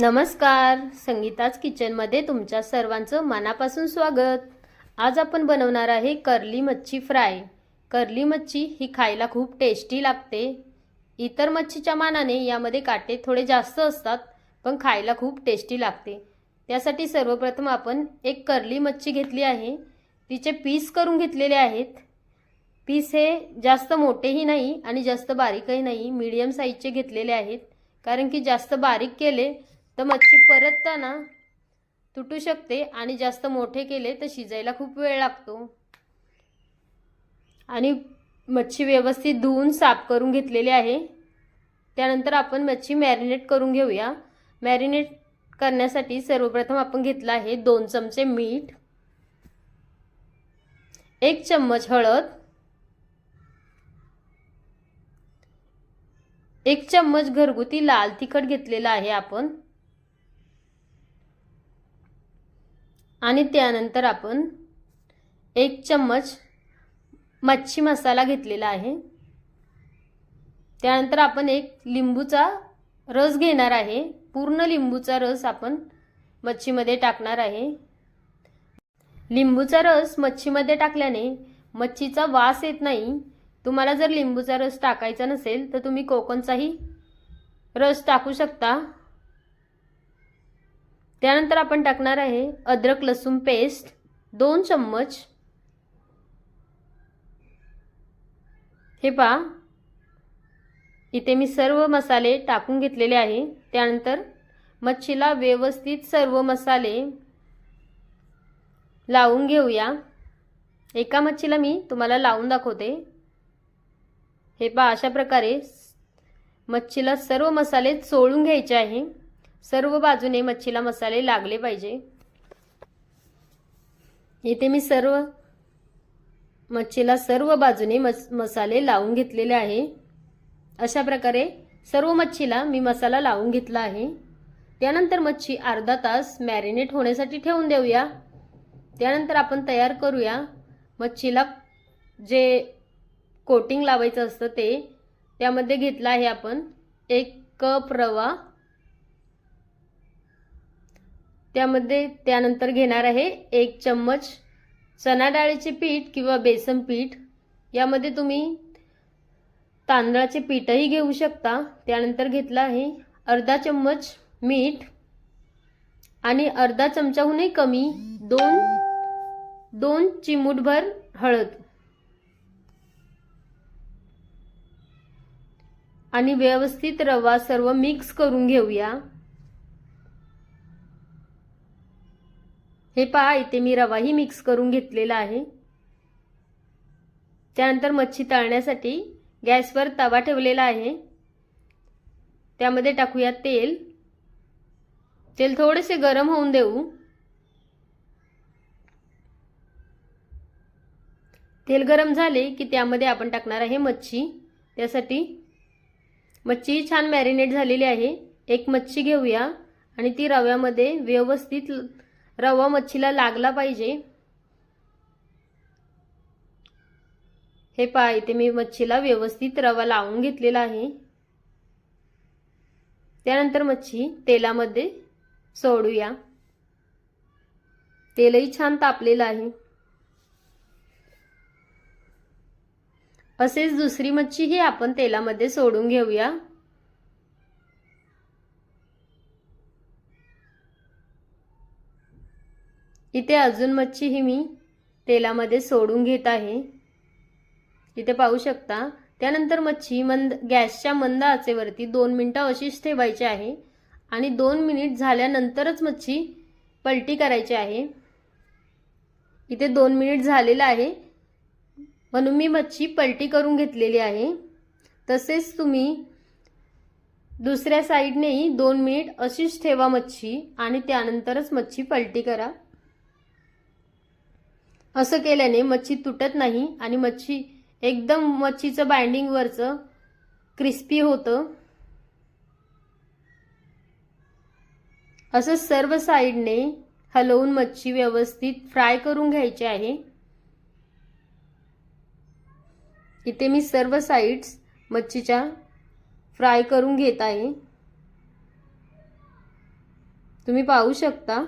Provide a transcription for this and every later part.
नमस्कार संगीताच किचनमध्ये तुमच्या सर्वांचं मनापासून स्वागत. आज आपण बनवणार आहे कर्ली मच्छी फ्राय. कर्ली मच्छी ही खायला खूप टेस्टी लागते. इतर मच्छीच्या मानाने यामध्ये काटे थोडे जास्त असतात पण खायला खूप टेस्टी लागते. त्यासाठी सर्वप्रथम आपण एक कर्ली मच्छी घेतली आहे. तिचे पीस करून घेतलेले आहेत. पीस हे जास्त मोठेही नाही आणि जास्त बारीकही नाही मीडियम साईजचे घेतलेले आहेत. कारण की जास्त बारीक केले तर मच्छी परतताना तुटू शकते आणि जास्त मोठे केले तर शिजायला खूप वेळ लागतो. आणि मच्छी व्यवस्थित धुवून साफ करून घेतलेली आहे. त्यानंतर आपण मच्छी मॅरिनेट करून घेऊया. मॅरिनेट करण्यासाठी सर्वप्रथम आपण घेतलं आहे दोन चमचे मीठ एक चम्मच हळद एक चम्मच घरगुती लाल तिखट घेतलेला आहे आपण. आणि त्यानंतर आपण एक चम्मच मच्छी मसाला घेतलेला आहे. त्यानंतर आपण एक लिंबूचा रस घेणार आहे. पूर्ण लिंबूचा रस आपण मच्छीमध्ये टाकणार आहे. लिंबूचा रस मच्छीमध्ये टाकल्याने मच्छीचा वास येत नाही. तुम्हाला जर लिंबूचा रस टाकायचा नसेल तर तुम्ही कोकणचाही रस टाकू शकता. त्यानंतर आपण टाकणार आहे अद्रक लसूण पेस्ट दोन चम्मच. हे पहा. इथे मी सर्व मसाले टाकून घेतलेले आहे. त्यानंतर मच्छीला व्यवस्थित सर्व मसाले लावून घेऊया. एका मच्छीला मी तुम्हाला लावून दाखवते. हे पहा अशा प्रकारे मच्छीला सर्व मसाले चोळून घ्यायचे आहे. सर्व बाजूने मच्छीला मसाले लागले पाहिजे. इथे मी सर्व मच्छीला सर्व बाजूने मस मसाले लावून घेतलेले आहे. अशा प्रकारे सर्व मच्छीला मी मसाला लावून घेतला आहे. त्यानंतर मच्छी अर्धा तास मॅरिनेट होण्यासाठी ठेवून देऊया. त्यानंतर आपण तयार करूया. मच्छीला जे कोटिंग लावायचं असतं ते त्यामध्ये घेतलं आहे आपण एक कप रवा. त्यामध्ये त्यानंतर घेणार आहे एक चम्मच चना डाळीचे पीठ किंवा बेसन पीठ. यामध्ये तुम्ही तांदळाचे पीठही घेऊ शकता. त्यानंतर घेतलं आहे अर्धा चम्मच मीठ आणि अर्धा चमचाहूनही कमी दोन दोन चिमूटभर हळद. आणि व्यवस्थित रवा सर्व मिक्स करून घेऊया. हे पहा इथे मी रवाही मिक्स करून घेतलेला आहे. त्यानंतर मच्छी तळण्यासाठी गॅसवर तवा ठेवलेला आहे. त्यामध्ये टाकूया तेल. तेल थोडेसे गरम होऊन देऊ. तेल गरम झाले की त्यामध्ये आपण टाकणार आहे मच्छी. त्यासाठी मच्छी छान मॅरिनेट झालेली आहे. एक मच्छी घेऊया आणि ती रव्यामध्ये व्यवस्थित रवा मच्छीला लागला पाहिजे. हे पहा इथे मी मच्छीला व्यवस्थित रवा लावून घेतलेला आहे. त्यानंतर मच्छी तेलामध्ये सोडूया. तेलही छान तापलेलं आहे. असेच दुसरी मच्छी ही आपण तेलामध्ये सोडून घेऊया. इथे अजून मच्छी ही मी तेलामध्ये सोडून घेत आहे. इथे पाहू शकता त्यानंतर मच्छी मंद गॅसच्या मंद आचेवरती दोन मिनटं अशीच ठेवायची आहे आणि दोन मिनिट झाल्यानंतरच मच्छी पलटी करायची आहे. इथे दोन मिनिट झालेलं आहे. म्हणून मी मच्छी पलटी करून घेतलेली आहे. तसेच तुम्ही दुसऱ्या साईडनेही दोन मिनिट अशीच ठेवा मच्छी आणि त्यानंतरच मच्छी पलटी करा. असं केल्याने मच्छी तुटत नाही आणि मच्छी एकदम मच्छीचं बाइंडिंगवरचं क्रिस्पी होतं. असं सर्व साईडने हलवून मच्छी व्यवस्थित फ्राय करून घ्यायची आहे. इथे मी सर्व साईड्स मच्छीच्या फ्राय करून घेत आहे. तुम्ही पाहू शकता.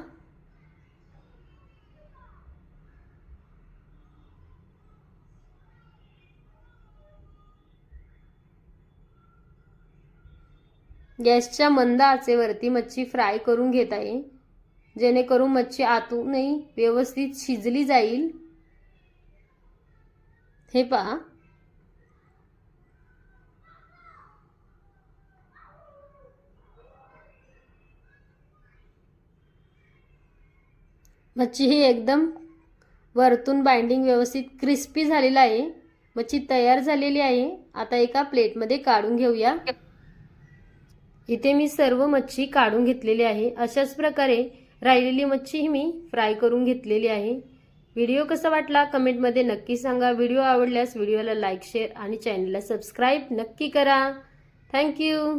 गॅसच्या मंद आचेवरती मच्छी फ्राय करून घेत आहे. जेणेकरून मच्छी आतूनही व्यवस्थित शिजली जाईल. हे पहा. मच्छी ही एकदम वरतून बाइंडिंग व्यवस्थित क्रिस्पी झालेला आहे. मच्छी तयार झालेली आहे. आता एका प्लेटमध्ये काढून घेऊया. इथे मी सर्व मच्छी काढून घेतलेली आहे. अशाच प्रकारे राहिलेली मच्छी ही मी फ्राय करून घेतलेली आहे. व्हिडिओ कसा वाटला कमेंटमध्ये नक्की सांगा. व्हिडिओ आवडल्यास व्हिडिओला लाईक शेअर आणि चॅनलला सबस्क्राईब नक्की करा. थँक्यू.